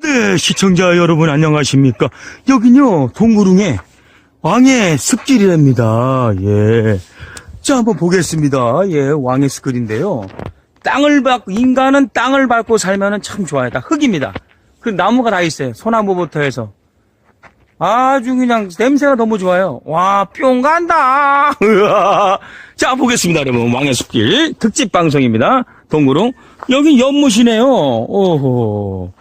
네, 시청자 여러분 안녕하십니까? 여긴요, 동구릉의 왕의 습길이랍니다. 예. 자, 한번 보겠습니다. 예, 왕의 습길인데요. 땅을 밟고, 인간은 땅을 밟고 살면은 참 좋아요. 다 흙입니다. 그 나무가 다 있어요. 소나무부터 해서. 아주 그냥 냄새가 너무 좋아요. 와, 뿅 간다. 으아. 자, 보겠습니다, 여러분. 왕의 숲길 특집 방송입니다. 동구릉. 여기 연못이네요. 오호.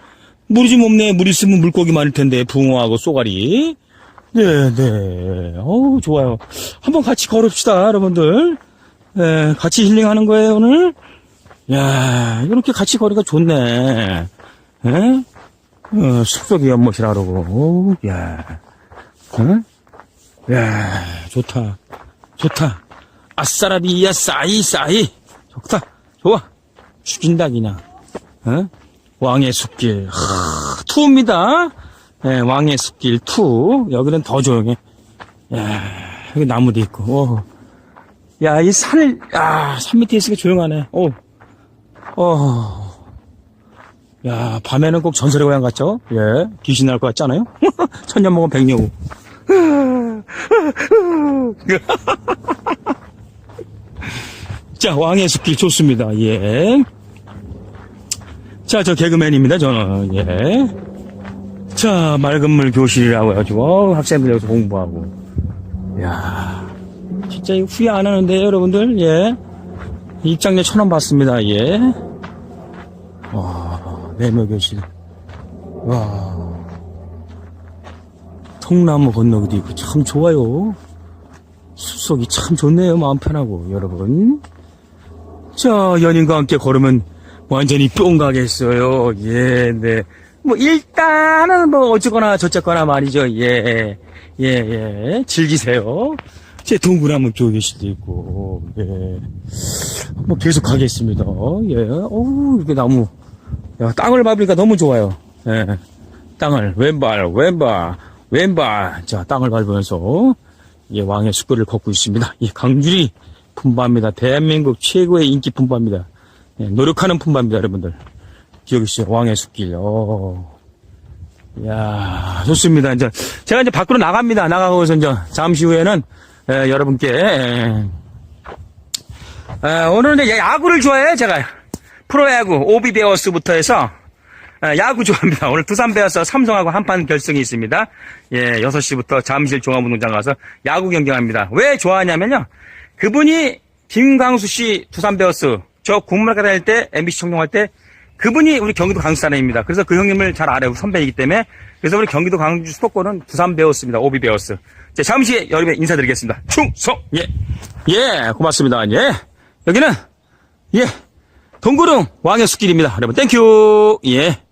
물이 좀 없네. 물 있으면 물고기 많을 텐데, 붕어하고 쏘가리. 네, 네. 어우, 좋아요. 한번 같이 걸읍시다, 여러분들. 네, 같이 힐링하는 거예요, 오늘. 야 이렇게 같이 거리가 좋네. 예? 어, 숲속의 연못이라 그러고, 오, 야, 어? 야, 좋다, 좋다. 아싸라비야, 싸이, 싸이. 좋다, 좋아. 죽인다, 그냥. 어? 왕의 숲길, 하, 투입니다. 예, 왕의 숲길 투. 여기는 더 조용해. 야, 여기 나무도 있고, 오. 야, 이 산을, 야, 산 밑에 있으니까 조용하네. 오. 어. 야, 밤에는 꼭 전설의 고향 같죠? 예. 귀신 나올 것 같지 않아요? 천년 먹은 백녀우. 자, 왕의 숲길 좋습니다. 예. 자, 저 개그맨입니다, 저는. 예. 자, 맑은 물 교실이라고 해가지고, 학생들 여기서 공부하고. 야 진짜 후회 안 하는데요, 여러분들. 예. 입장료 천 원 받습니다, 예. 와, 내묘 교실. 와. 통나무 건너기도 있고 참 좋아요. 숲속이 참 좋네요. 마음 편하고, 여러분. 자, 연인과 함께 걸으면 완전히 뿅 가겠어요. 예, 네. 뭐, 일단은 뭐, 어쨌거나 저쨌거나 말이죠. 예, 예, 예. 즐기세요. 제 동그라미 교계실도 있고, 예. 뭐, 계속 가겠습니다. 예. 어우, 이렇게 나무. 야, 땅을 밟으니까 너무 좋아요. 예. 땅을, 왼발, 왼발, 왼발. 자, 땅을 밟으면서, 예, 왕의 숲길을 걷고 있습니다. 이 강줄이 품바입니다. 대한민국 최고의 인기 품바입니다. 예, 노력하는 품바입니다, 여러분들. 기억이 있어요. 왕의 숲길. 어. 야 좋습니다. 이제, 제가 이제 밖으로 나갑니다. 나가고서 이제, 잠시 후에는, 예, 여러분께, 예, 예, 오늘은 이제 야구를 좋아해요, 제가. 프로야구, 오비 베어스부터 해서, 예, 야구 좋아합니다. 오늘 두산 베어스 삼성하고 한판 결승이 있습니다. 예, 6시부터 잠실 종합운동장 가서 야구 경기합니다. 왜 좋아하냐면요. 그분이 김광수 씨 두산 베어스, 저 국문학과 다닐 때, MBC 청룡할 때, 그분이 우리 경기도 광주 사람입니다. 그래서 그 형님을 잘 알아요. 선배이기 때문에. 그래서 우리 경기도 광주 수도권은 두산 베어스입니다. 오비 베어스. 자, 잠시 여러분 인사드리겠습니다. 충성! 예. 예, 고맙습니다. 예. 여기는, 예. 동구릉 왕의 숲길입니다. 여러분, 땡큐! 예.